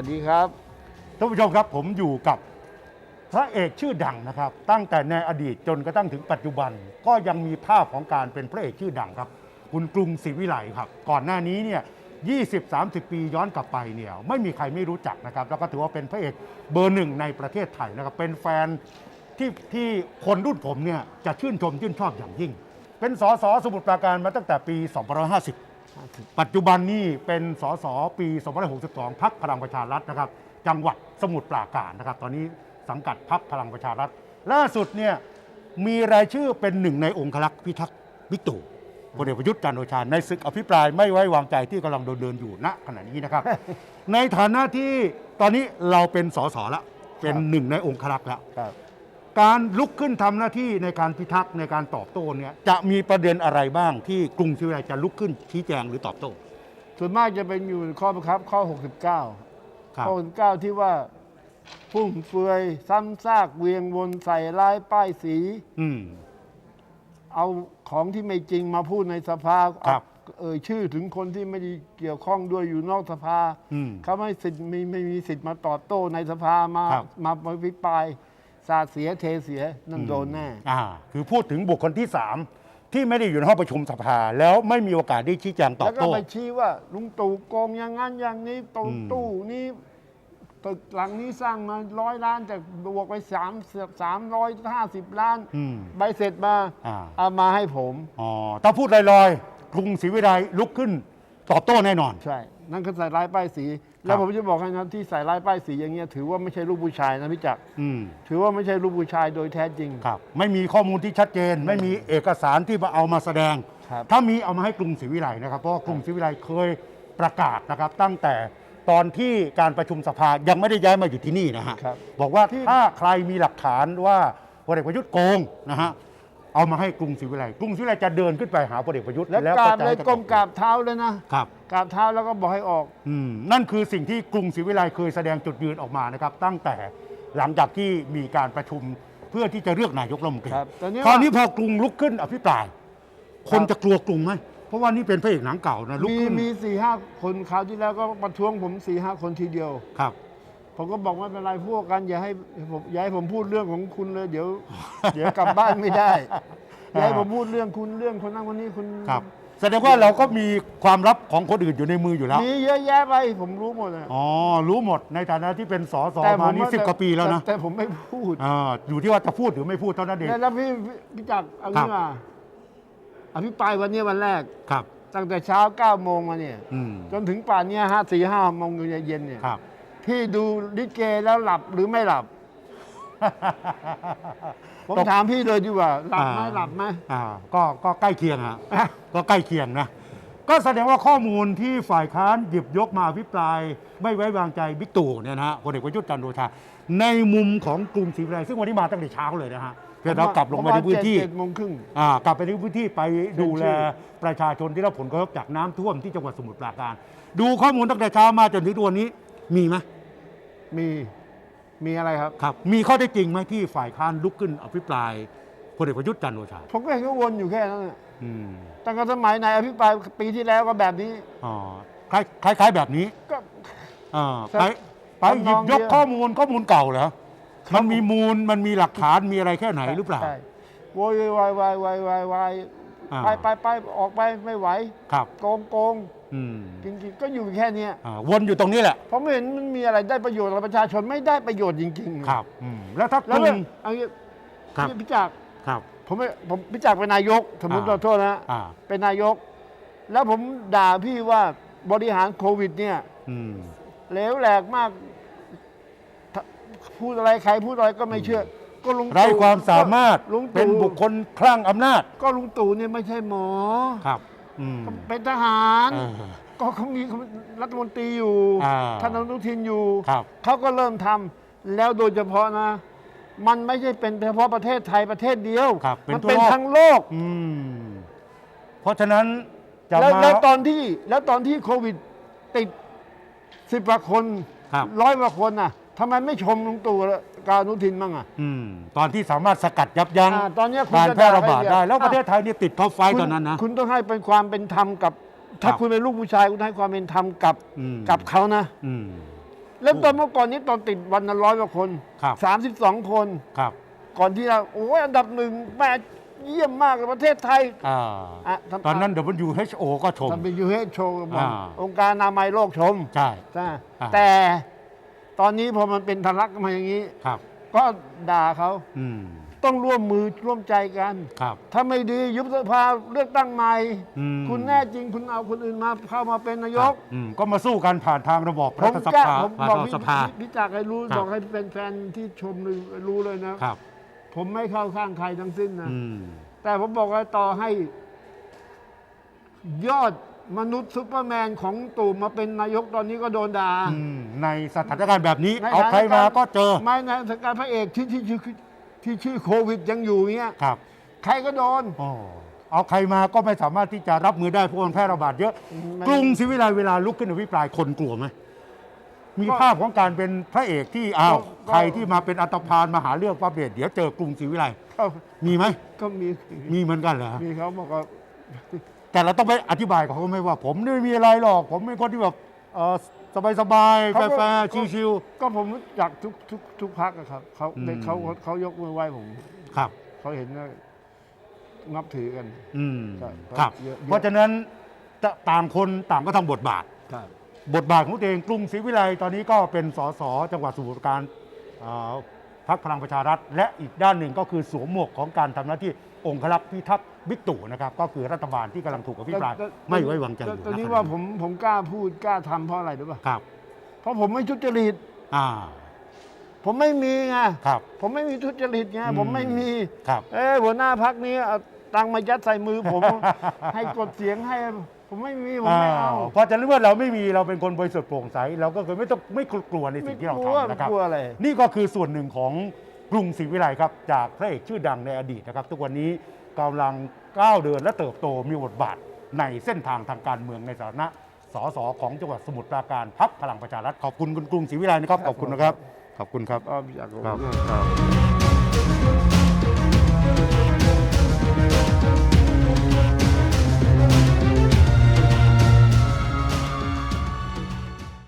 วัสดีครับ ท่านผู้ชมครับผมอยู่กับพระเอกชื่อดังนะครับ ตั้งแต่ในอดีตจนกระทั่งถึงปัจจุบัน ก็ยังมีภาพของการเป็นพระเอกชื่อดังครับ คุณกรุงศรีวิไลครับ ก่อนหน้านี้เนี่ย20-30 ปีย้อนกลับไปเนี่ยไม่มีใครไม่รู้จักนะครับ แล้วก็ถือว่าเป็นพระเอกเบอร์หนึ่งในประเทศไทยนะครับ เป็นแฟนที่ที่คนรุ่นผมเนี่ยจะชื่นชมชื่นชอบอย่างยิ่ง เป็นสสสมุทรปราการมาตั้งแต่ปี 2550 ปัจจุบันนี่เป็นสสปี2562พักพลังประชารัฐนะครับ จังหวัดสมุทรปราการนะครับ ตอนนี้สังกัดพักพลังประชารัฐ ล่าสุดเนี่ยมีรายชื่อเป็นหนึ่งในองครักษ์พิทักษ์บิ๊กตู่พลเอกประยุทธ์จันทร์โอชาในศึกอภิปรายไม่ไว้วางใจที่กำลังเดินๆอยู่ณขณะนี้นะครับ ในฐานะที่ตอนนี้เราเป็นสสละเป็นหนึ่งในองครักษ์แล้วครับ การลุกขึ้นทำหน้าที่ในการพิทักษ์ในการตอบโต้เนี่ยจะมีประเด็นอะไรบ้างที่กรุงศรีวิไลจะลุกขึ้นชี้แจงหรือตอบโต้ ส่วนมากจะเป็นอยู่ข้อบังคับข้อ 69ครับข้อ 69 ที่ว่าฟุ่มเฟือย ซ้ำซากเวียงวนใส่ร้ายป้ายสีอืมเอาของที่ไม่จริงมาพูดในสภาครับเอ่ยชื่อถึงคนที่ไม่ได้เกี่ยวข้องด้วยอยู่นอกสภาอืมเขาไม่สิทธิ์ไม่ไม่มีสิทธิ์มาตอบโต้ในสภามาครับมาวิปราย สาดเสียเทเสียนั่นโดนแน่อ่าคือพูดถึงบุคคลที่3ที่ไม่ได้อยู่ในห้องประชุมสภา แล้วไม่มีโอกาสได้ชี้แจงตอแล้บวก็โต้ ไปชี้ว่า ลุงตู่โกงอย่างนั้นอย่างนี้ตู้อืม ตู้นี้ตึกหลังนี้สร้างมาร้อยล้านแต่บวกไปสามสามร้อยห้าสิบล้าน อืม ใบเสร็จมาอ่า เอามาให้ผม อ๋อถ้าพูดลอยๆกรุงศรีวิไลลุกขึ้นตอบโต้แน่นอน ใช่ นั่นคือใส่ร้ายป้ายสี แล้วผมจะบอกให้นะที่ใส่ร้ายป้ายสีอย่างเงี้ยถือว่าไม่ใช่ลูกผู้ชายนะพี่จักรอืมถือว่าไม่ใช่ลูกผู้ชายโดยแท้จริง ครับ ไม่มีข้อมูลที่ชัดเจน ไม่มีเอกสารที่มาเอามาแสดง ครับ ถ้ามีเอามาให้กรุงศรีวิไลนะครับเพราะว่ากรุงศรีวิไลเคยประกาศนะครับ ตั้งแต่ตอนที่การประชุมสภายังไม่ได้ย้ายมาอยู่ที่นี่นะฮะ ครับ บอกว่าที่ถ้าใครมีหลักฐานว่าพลเอกประยุทธ์โกงนะฮะ เอามาให้กรุงศรีวิไลกรุงศรีวิไลจะเดินขึ้นไปหาพลเอกประยุทธ์แล้วแล้วกก็ราบจะเลยให้ก้มกราบเท้าเลยนะครับกราบเท้าแล้วก็บอกให้ออกอืมนั่นคือสิ่งที่กรุงศรีวิไลเคยแสดงจุดยืนออกมานะครับ ตั้งแต่หลังจากที่มีการประชุมเพื่อที่จะเลือกนายกรัฐมนตรีครับตอนนี้คราวว่านี้พอกรุงลุกขึ้นอภิปราย คนจะกลัวกรุงไหมเพราะว่านี่เป็นพระเอกหนังเก่านะลุกมีขึ้นมีสี่ห้าคนคราวที่แล้วก็ประท้วงผมสี่ห้าคนทีเดียวครับ ผมก็บอกไม่เป็นไรพวกกันอย่าให้ผมอย่าให้ผมพูดเรื่องของคุณเลยเดี๋ยว เดี๋ยวกลับบ้านไม่ได้อย่าให้ผมพูดเรื่องคุณเรื่องคนนั้นคนนี้คุณครับแสดงว่าเราก็มีความลับของคนอื่นอยู่ในมืออยู่แล้ว มีเยอะแยะไปผมรู้หมดอะอ๋อ รู้หมดในฐานะที่เป็นสสแต่มานี่ว่สิบกว่าปีแล้วนะต่แต่ผมไม่พูดอ่าอยู่ที่ว่าจะพูดหรือไม่พูดเท่านั้นเองแล้วพี่พี่พี่จักรเอาครังี้บมาอภิปรายวันนี้วันแรกครับ ตั้งแต่เช้าเก้าโมงมาเนี่ยอืมจนถึงป่านเนี้ห้าสี่ห้าโมงเย็นเนี่ยครับ พี่ดูลิเกแล้วหลับหรือไม่หลับ ผมตกถามพี่เลยดีกว่า หลับไหมอ่า หลับไหม อ่าก็ก็ใกล้เคียงฮะอะก็ใกล้เคียงนะ ก็แสดงว่าข้อมูลที่ฝ่ายค้านหยิบยกมาอภิปราย ไม่ไว้วางใจบิ๊กตู่เนี่ยนะฮะพลเอกประยุทธ์จันทร์โอชาในมุมของกรุงศรีวิไลซึ่งวันนี้มาตั้งแต่เช้าเลยนะฮะเพื่อเรากลับลงมาในพื้นที่เจ็ดโมงครึ่ง อ่ากลับไปในพื้นที่ไปดูแลชื่อประชาชนที่รับผลกระทบจากน้ำท่วมที่จังหวัดสมุทรปราการ ดูข้อมูลตั้งแต่เช้ามาจนถึงตัวนนี้ มีไหมมีมีอะไรครับ ครับ มีข้อได้จริงไหมที่ฝ่ายค้านลุกขึ้นอภิปรายพลเอกประยุทธ์จันทร์โอชาผมก็เห็นก็วนอยู่แค่นั้นน่ะอืมตั้งแต่สมัยนายอภิปรายปีที่แล้วก็แบบนี้อ๋อคล้ายคล้ายคล้ายแบบนี้ก็ อ่าครับไปไปหยิบยกทำนองเดียวข้อมูลข้อมูลเก่าเหรอครับมันมีมูลมันมีหลักฐานมีอะไรแค่ไหนหรือเปล่า ใช่โวยวายวายวายวายวาย อ่าไปไปไปออกไปไม่ไหว ครับ โกงโกงอืมจริงๆก็อยู่แค่เนี้ยอ่าวนอยู่ตรงนี้แหละผมไม่เห็นมันมีอะไรได้ประโยชน์กับประชาชนไม่ได้ประโยชน์จริงๆครับอืมแล้วถ้ากแล้วรุเนี่ยงเอางี้ครับ พี่พิจักรครับ ผมไม่ผมพิจักรเป็นนายก สมมติอ่าขอโทษนะอ่า เป็นนายก แล้วผมด่าพี่ว่าบริหารโควิดเนี่ย อืม เหลวแหลกมากถ้าพูดอะไรใครพูดอะไรก็ไม่เชื่อ ก็ลุงตู่ไร้ความสามารถลุงตู่ เป็นบุคคลคลั่งอำนาจก็ลุงตู่เนี่ยไม่ใช่หมอ ครับ อืม เป็นทหารเออก็เขามีรัฐมนตรีอยู่อ่าท่านอนุทินอยู่ ครับ เขาก็เริ่มทำแล้วโดยเฉพาะนะ มันไม่ใช่เป็นเฉพาะประเทศไทยประเทศเดียว ครับเป็นมันทั่วเป็นโลก ทั้งโลก อืม เพราะฉะนั้นจะแล้วมา แล้วตอนที่แล้วตอนที่โควิดติดสิบกว่าคนครับ ร้อยกว่าคนน่ะทำไมไม่ชมลุงตู่ กับอนุทินบ้างอะ อืมตอนที่สามารถสกัดยับยั้งอ่าตอนเนี้ยคุณการจะแพร่ระบาดด่าใครได้อะแล้วประเทศไทยเนี่ยติดท็อปไฟว์คุณตอนนั้นนะ คุณต้องให้เป็นความเป็นธรรมกับ ถ้าครับคุณเป็นลูกผู้ชายคุณให้ความเป็นธรรมกับอืม กับเขานะ อืม แล้วตอนเมื่อก่อนนี้ตอนติดวันละร้อยกว่าคนครับ สามสิบสองคน ครับ ก่อนที่เราโอ้ยอันดับหนึ่งแม่เยี่ยมมากเลยประเทศไทย อ่า อะทำ ตอนนั้น WHO ก็ชม ทำเป็นยูเฮโชว์อ่า องค์การอนามัยโลกชมใช่ ใช่อ่า แต่ ตอนนี้พอมันเป็นทะลักมาอย่างนี้ ครับ ก็ด่าเขาอืมต้องร่วมมือร่วมใจกัน ครับ ถ้าไม่ดียุบสภาเลือกตั้งใหม่ อืม คุณแน่จริงคุณเอาคนอื่นมาเข้ามาเป็นนายก อืมก็มาสู้กันผ่านทางระบอบผรัมฐสกล้าภาผมผ่านบอกทางพี่สภาพี่จักรให้รู้ครับบอกให้เป็นแฟนที่ชมเลยรู้เลยนะ ครับ ผมไม่เข้าข้างใครทั้งสิ้นนะ อืม แต่ผมบอกว่าต่อให้ ยอด มนุษย์ซุปเปอร์แมนของตู่มาเป็นนายกตอนนี้ก็โดนด่าอืมในสถานการณ์แบบนี้ ในเอาใครมาก็เจอ ไม่นะสถานการณ์พระเอกที่ที่ที่ที่ชื่อโควิดยังอยู่เงี้ยครับ ใครก็โดน อ๋อเอาใครมาก็ไม่สามารถที่จะรับมือได้เพราะมันแพร่ระบาดเยอะมันกรุงศรีวิไลเวลาลุกขึ้นอภิปรายคนกลัวไหมมีก็ภาพของการเป็นพระเอกที่อ้าวก็ก็ใครที่มาเป็นอัตภานมาหาเรื่องพระเบศเดี๋ยวเจอกรุงศรีวิไลก็มีไหมก็มีมีเหมือนกันเหรอมีเขาบอกว่า แต่เราต้องไปอธิบายกับเขาไหม่ว่า ผมไม่มีอะไรหรอก ผมเป็นคนที่แบบเอ่อสบายๆเขาก็ แฟร์ก็ๆชิวก็ผมรู้จักทุกทุกทุกพักครับเขาอืมเด็กเขาเขายกมือไหว้ผมๆครับ เขาเห็นว่านับถือกัน อืมใช่ครับ เยอะๆเพราะฉะนั้นจะต่างคนต่างก็ทำบทบาท ครับ บทบาทของตัวเองกรุงศรีวิไลตอนนี้ก็เป็นสสจังหวัดสมุทรปราการเอ่อ พรรคพลังประชารัฐ และอีกด้านหนึ่งก็คือสวมหมวกของการทำหน้าที่องครักษ์พิทักษ์บิ๊กตู่นะครับก็คือรัฐบาลที่กำลังถูกอภิปรายแต่ไม่ไว้วางใจอยู่ตอนนี้ณขณะว่าผมผมกล้าพูดกล้าทำเพราะอะไรรู้ป่ะครับ เพราะผมไม่ทุจริตอ่าผมไม่มีไงครับผมไม่มีทุจริตไงอืมผมไม่มีครับเอ้ยหัวหน้าพักนี้เอาตังค์มายัดใส่มือผมให้กดเสียงให้ ผมไม่มีผมไม่เอาเพราะฉะนั้นเมื่อเราไม่มีเราเป็นคนบริสุทธิ์โปร่งใสเราก็คือไม่ต้องไม่กลัวในไม่สิ่งที่เรากลัวทำนะครับกลัวอะไรนี่ก็คือส่วนหนึ่งของกรุงศรีวิไลครับ จากพระเอกชื่อดังในอดีตนะครับ ทุกวันนี้กำลังก้าวเดินและเติบโตมีบทบาทในเส้นทางทางการเมืองในฐานะสสของจังหวัดสมุทรปราการพักพลังประชารัฐขอบคุณคุณกรุงศรีวิไลนะครับขอบคุณนะครับ ขอบคุณครับก็อยากรู้ครับด้วย